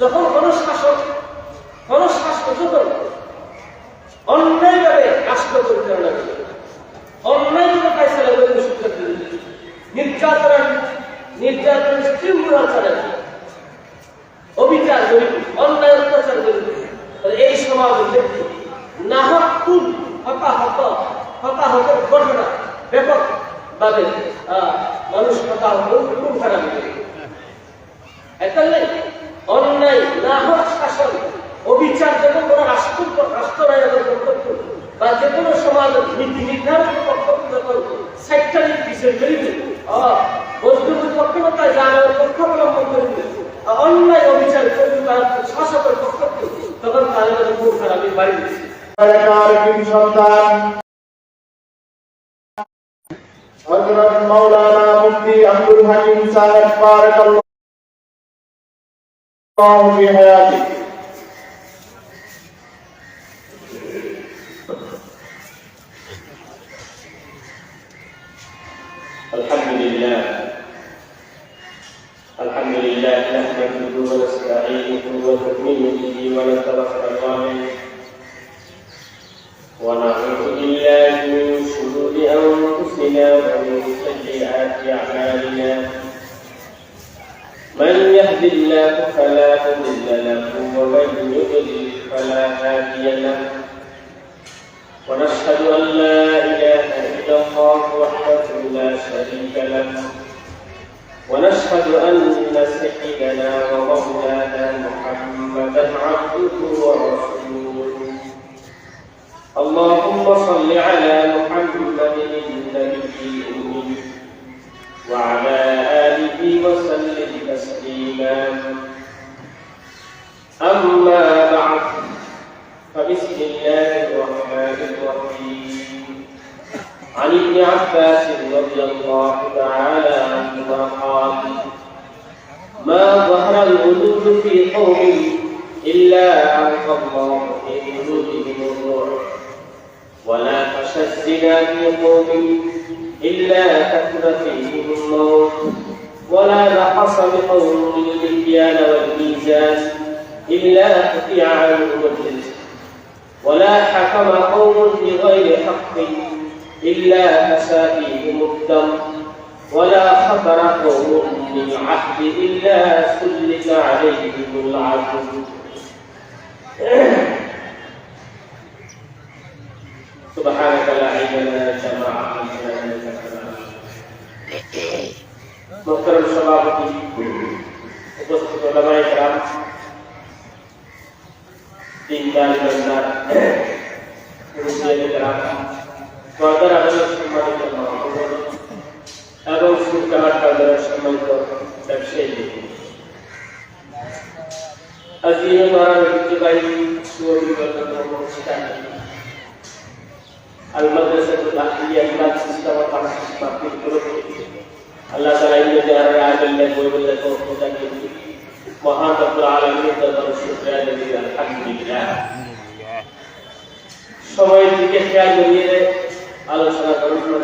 যখন কোন শাসক কোন শাসক যখন অন্যায়ভাবে রাষ্ট্র পরিচালনা করে, অন্যায়ভাবে ফাইসলা করে দিল নির্যাতন নির্যাতন তীব্র চালায় অবিচার করি, অন্যায় অত্যাচার তাহলে এই সমাজের ব্যক্তি নাহক তুল হতাহত, হতাহতের ঘটনা ব্যাপক ভাবে মানুষ হতাহত খুব খারাপ করে একালে অন্যায় নাহক শাসন অবিচার যখন কোনো রাষ্ট্র রাষ্ট্রনায়কের কর্তব্য বা যে কোনো নীতি নির্ধারণ বিষয় করিবে মজদুরের পক্ষে না জানার পক্ষ অবলম্বন করিবে অন্যায় অবিচার করবে শাসকের কর্তব্য তখন তাদের খুব খারাপই বাড়ি সন্তান হযরত মাওলানা فلا مضل له ومن يضلل فلا هادي له ونشهد أن لا إله إلا الله وحده لا شريك له. ونشهد أن سيدنا ومولانا محمدا عبده ورسوله. اللهم صل على محمد النبي وعلى آله وسلم تسليما. في قوم إلا ألقى الله في قلوبهم ولا فشى الزنا في قوم إلا كثر فيهم الموت. ولا نقص بقوم المكيال والميزان إلا قطع عنهم الرزق. ولا حكم قوم بغير حق إلا فسى فيهم الدم. ولا خبر قوم بالعهد إلا سلط عليهم العدل سبحانك لا علم لنا إلا ما علمتنا إنك أنت العليم محترم সভাপতি উপস্থিত ওলামায়ে کرام দিনদার ইমানদার মুসলিম کرام পর্দার আলোচনা সম্মানিত মহাপুরুষ এবং সুরকাহাট পর্দার সম্মানিত ব্যবসায়ী আজকে আমার ঐতিহ্যবাহী সুবিগত অনুষ্ঠান আল মাদ্রাসাতুল আহলিয়া ইমাম সিস্টেম অফ পাবলিক গ্রুপ আল্লাহ তাআলা ইন্দ্র আর আয়াতুল্লাহ বইবল্লাহ তৌফিক দান মহান রব্বুল আলামিন দরবারে শুকরিয়া জানাই আলহামদুলিল্লাহ সময়ের দিকে খেয়াল করিয়ে আলোচনা করুন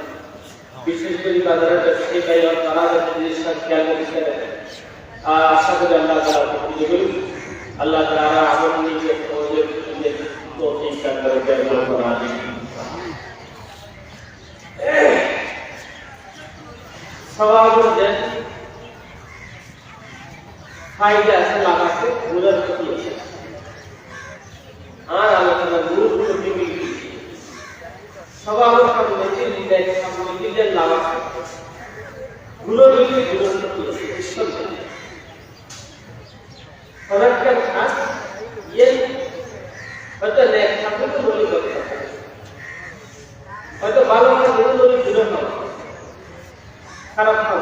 বিশেষ করে বাজারের ব্যবসায়ী ভাই তারা যাতে জিনিসটা খেয়াল করেছেন আশা করি আল্লাহ তৌফিক দেবেন আল্লাহ করে দেন আমিন সওয়াবের দেন আছে, লাভ গুণের ক্ষতি আছে আর আলোচনা গুরুত্ব ক্ষতি সবার সামনে দিলেন সামনে দিলেন লাভ আছে গুলো দিলে গুণের ক্ষতি আছে ঈশ্বর অনেকটা খাস ইয়ে হয়তো নেক থাকলে তো বলি করতে হয়তো ভালো কাজ বলে বলি গুণের হবে খারাপ খাব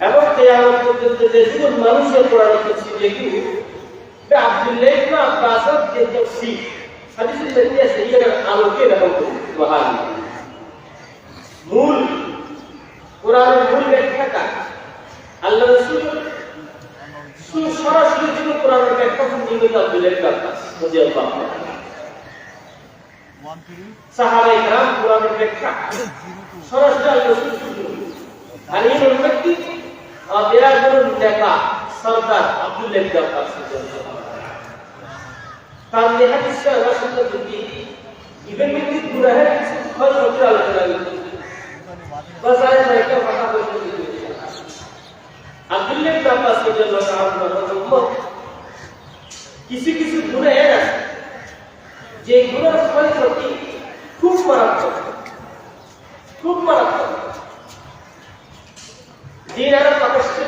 এবং কেয়ামত পর্যন্ত যেসব মানুষের কোরআন তফসির লেখি আব্দুল্লাহ ইবনে আব্বাসের যে তফসির হাদিসের মধ্যে আছে এর আলোকে দেখো সুবহান মূল কোরআনের মূল ব্যাখ্যাটা আল্লাহ রাসূল সরাসরি যিনি কোরআনের ব্যাখ্যা নিয়মিত আব্দুল্লাহ ইবনে আব্বাস রাদিয়াল্লাহু আনহু সাহাবায়ে کرام কোরআনের ব্যাখ্যা সরাসরি আল্লাহ রাসূল আর এই বিরাট নেতা, সরদার রাদিয়াল্লাহু আনহু তার হাদিসটা রাসূলুল্লাহ যদি ইভেন ব্যক্তি গুনাহের কিছু ফল হতে আলোচনা করতে বাস আয় একটা কথা কিছু কিছু যে সত্যি খুব মারাত্মক। আর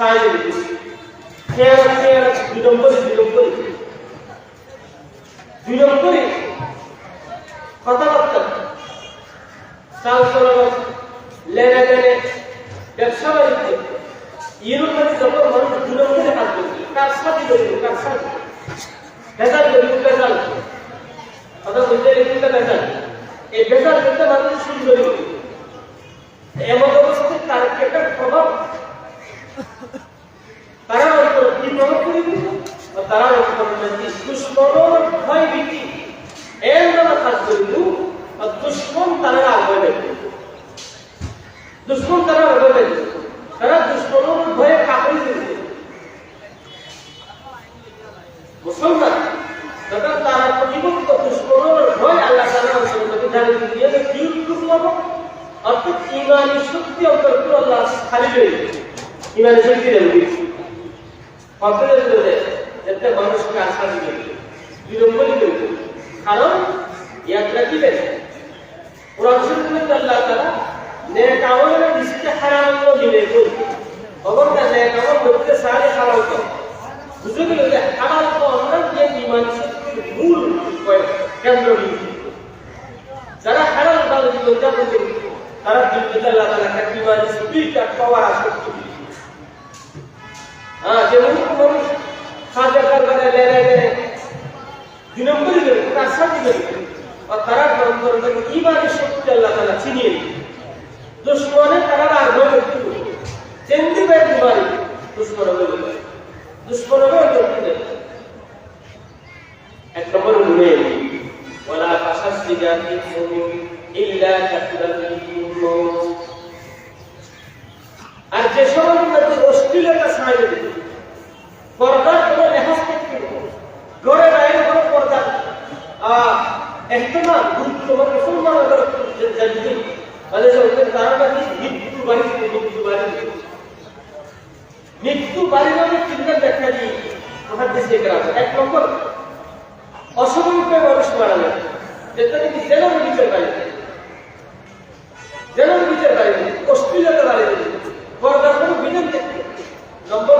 দুই নম্বরে দুই নম্বরে দুই নম্বরে কথাবার্তা চাল চলাচল লেনাদেনে ব্যবসা বাণিজ্য এরকম যত মানুষ নম্বরে কাজ করছে কার সাথে করবে কার সাথে ভেজাল করবে ভেজাল কথা বলতে এই ভেজাল করতে মানুষ শুরু করে এমন অবস্থায় তার একটা প্রভাব তারা অন্তর কি প্রভাব করে দিল তারা অন্তর দুশ্মনের ভয় ভীতি এর দ্বারা কাজ করিল দুশ্মন তারা আগে দেখবে দুশ্মন তারা আগে দেখবে তারা দুশ্মনের ভয়ে কাপড় দিবে মুসলমান তখন তারা প্রতিপক্ষ দুশ্মনের ভয় আল্লাহ তারা অন্তর্গত জানিয়ে দিয়ে কি উৎপন্ন অর্থাৎ ইমানি শক্তি অন্তর্গত আল্লাহ খালি রয়ে ইমানি শক্তি দেবে অপরের বিরুদ্ধে যাতে মানুষকে আশা দিবে বিলম্বই করবে কারণ ইয়াত্রা কি কোরআন শরীফে আল্লাহ তাআলা নেক আমলের দৃষ্টিতে হারাম কই অবরটা নেক আমল করতে সারে হারাম কর। বুঝে গেল হারাম তো কেন্দ্র যারা হারাম তাহলে জীবন যাপন করবে তারা দুনিয়াতে আল্লাহ তাআলা ইমান শক্তিটা পাওয়ার আসক্তি হ্যাঁ যেমন মানুষ সাজা কারবারে লেরে লেরে দুই নম্বরই দেবে তার সাথে দেবে আর তারা নম্বর দেবে ইমানের শক্তি আল্লাহ তালা চিনিয়ে দুশ্মনে তারা আর নয় যেমনি বের ইমানি দুশ্মন হবে দুশ্মন হবে দেবে এক নম্বর গুণে ওলা পাশাস দিগাতি ইল্লা কাতুরাল আর যে সময় অশ্লীলতা সাহায্য দিত পর্দার কোনো লেখাস করতে ঘরে বাইরে কোনো পর্দা এহতেমাম গুরুত্ব মানে মুসলমান আবার জানতেন মানে ওদের কারণটা কি? মৃত্যু বাড়ি মৃত্যু বাড়ি মৃত্যু বাড়ি মানে চিন্তা দেখা দিই আমার দেশে এক নম্বর অসময় মানুষ মারা যায় যেটা নাকি জেনার বিচার বাড়ি যেন বিচার বাড়ি অশ্লীলতা বাড়ি দিন পর্দার কোনো বিধান দেখতে নম্বর দুই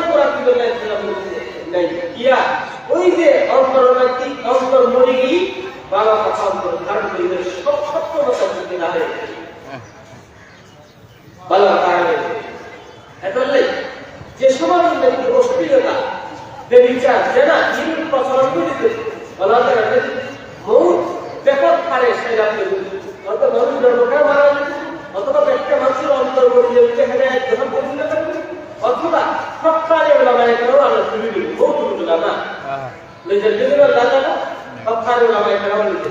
ইয়া ওই যে অন্তর্নৈতিক অন্তর মরে গিয়ে বাবা কথা অন্তর কারণে যায় মারা যেত অথবা একটা মানুষের অন্তর করে যেতে হেরে যখন পরিচিত করবে অথবা সপ্তাহে ওলামায় কেন আল্লাহ তুলে দিল বহুত তুলে না নিজের বিভিন্ন দাদা না সপ্তাহে ওলামায় কেন নিতে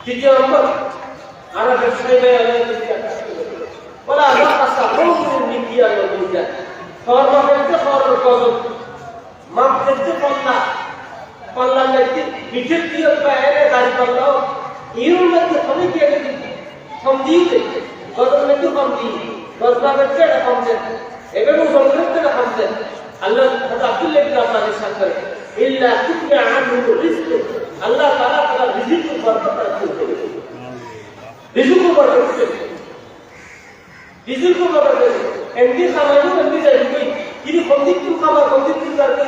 তৃতীয় নম্বর আমরা ব্যবসায়ী ভাই আল্লাহ বলা, আল্লাহ কাছে বহু নীতি আল্লাহ দুইটা সর্ব ক্ষেত্রে সর্ব কদম মাপ ক্ষেত্রে পল্লা। পাল্লা ব্যক্তি পিঠের দিয়ে মধ্যে মধ্যে কম দেন আল্লাহ আব্দুল্লাহ ইবনে আব্বাস ইরশাদ করে, ইল্লা তুকনা আনহু রিজক। আল্লাহ তাআলা তার রিজিক বরকত রাখতে দেবে রিজিক বরকত রিজিক বরকত এমনি খামানো এমনি যাই কিন্তু কন্দিকু খামা কন্দিকু করতে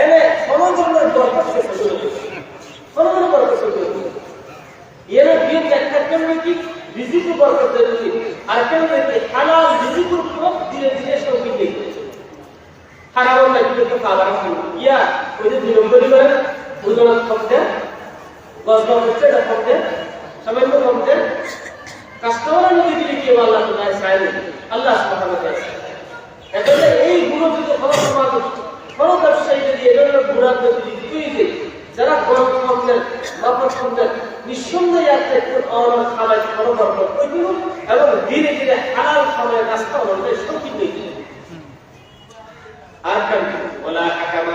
এনে সমাজের দরকার শেষ গেছে সমাজের দরকার শেষ হয়ে এর বরকত আর কেমন কি হালাল না কিন্তু খাবার ইয়া ওই যে দুই নম্বরই করে ওজন কম দেন গজবা হচ্ছে এটা কম দেন সামান্য কম দেন কাস্টমার নদী দিলে কি আল্লাহ তোমায় চাইলে আল্লাহ সুবহানাহু ওয়া তাআলা এজন্য এই গুণ যদি খরচ সমাজ কোনো ব্যবসায়ী যদি এজন্য গুণার যদি দিতে যারা গরম কম দেন মাপা কম দেন নিঃসন্দেহে একটু আমার খাবার ওই দিন এবং ধীরে ধীরে হালাল সময় রাস্তা অনুযায়ী সঠিক নেই আর কেন ওলা হাকামা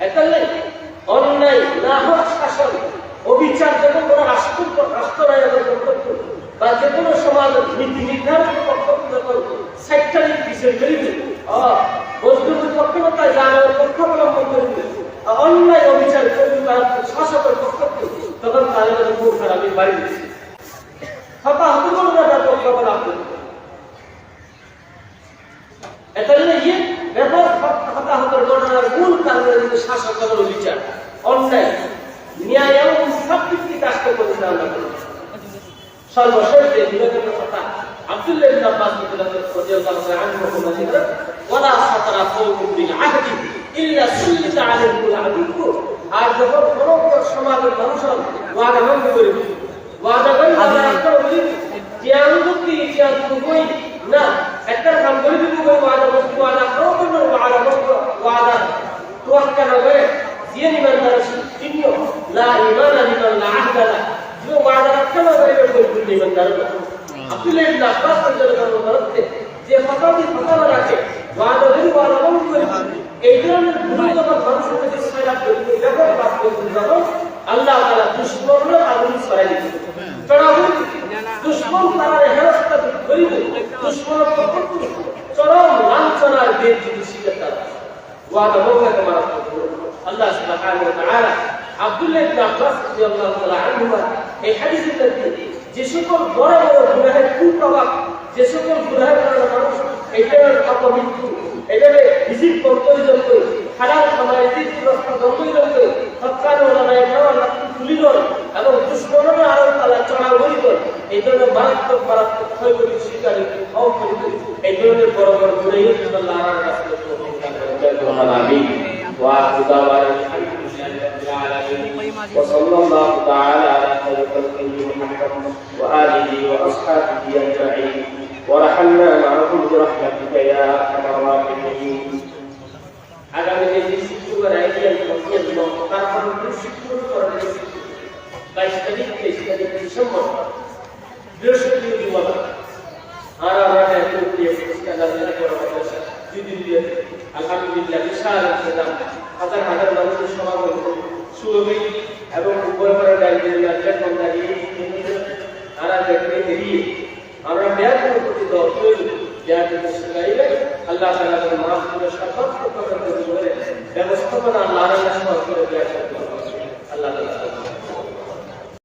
একালে অন্যায় নাহক শাসন, অবিচার যখন কোনো রাষ্ট্র রাষ্ট্র কর্তব্য বা যে কোনো সমাজ নীতি নির্ধারণ কর্তব্য যখন সেক্টরিক বিষয় করিবে মজদুরের না তাই জানার পক্ষ অবলম্বন করিবে অন্যায়, অবিচার করবে। তার শাসকের ব্যাপার হতাহতের ঘটনার মূল কারণ হচ্ছে শাসক এবং বিচার। অন্যায়, ন্যায় এবং সব কিছু কাজটা পরিচালনা করে সর্বশেষ যে বিবেকের কথা আব্দুল্লাহ ইবনে আব্বাস আর যখন সমাজের মানুষ কই না একটা কাম করে দিব কই ওয়াদা ভঙ্গ ওয়াদা করো কোন ওয়াদা ভঙ্গ ওয়াদা তোয়াক্কা না করে যে লা ঈমানা লিমান লা আহদা লা যে ওয়াদা রাখতে না করে কই নিমান তার আব্দুল্লাহ ইবনে আব্বাস রাদিয়াল্লাহু তাআলা যে ফতোয়াটি ফতোয়া রাখে, ওয়াদা ধরে ওয়াদা ভঙ্গ করে এই ধরনের যখন মানুষের কাছে সয়লাভ করে যখন বাদ করে যখন আল্লাহ তাআলা দুশমনরা আগুন ছড়াই দিতে চড়াবো দুশমন তারা হেরস্তা করিব। দুশমন চরম লাঞ্ছনার দেব যদি শিকার তারা ওয়াদা ভঙ্গকে মারা আল্লাহ সুবহানাহু ওয়া তাআলা আব্দুল্লাহ ইবনে আব্বাস রাদিয়াল্লাহু তাআলা আনহুমা এই যে সকল বড় বড় গুনাহের কুপ্রভাব, যে সকল গুনাহের কারণে মানুষ এটার অপমৃত্যু এটারে ভিজিট করতে হইতে হারাম সময় তীর্থ রাস্তা বন্ধ হইতে সৎকার ওলামায় খাওয়া তুলিল এবং দুষ্কর্মে আরও তালা চড়া হইত এই ধরনের মারাত্মক মারাত্মক ক্ষয়ক্ষতি শিকারী এই ধরনের বড় বড় আল্লাহ দান করেন। رب العالمين وصلى الله تعالى على خير خلقه محمد وآله وأصحابه أجمعين ورحمنا معهم برحمتك يا أرحم الراحمين আগামী যে শুক্রবার আইডিয়াল মসজিদ এবং তারপর শুক্রবার বাইশ তারিখ তেইশ তারিখ ডিসেম্বর বৃহস্পতি যুবক আর আমরা একটু দিয়ে প্রতিষ্ঠানের করে দুদিন দিয়ে আলহামদুলিল্লাহ বিশাল ইসলাম হাজার হাজার মানুষের সমাগম সুরভি এবং উপরপাড়া ডাইরিয়া কন্দারি তারা দেখবে এড়িয়ে আমরা ব্যাগ প্রতি দর্শন ব্যাগ শিখাইলে আল্লাহ তালা মাফ করে সর্বাত্মক ব্যবস্থাপনা আল্লাহ করে ব্যাগ আল্লাহ তালা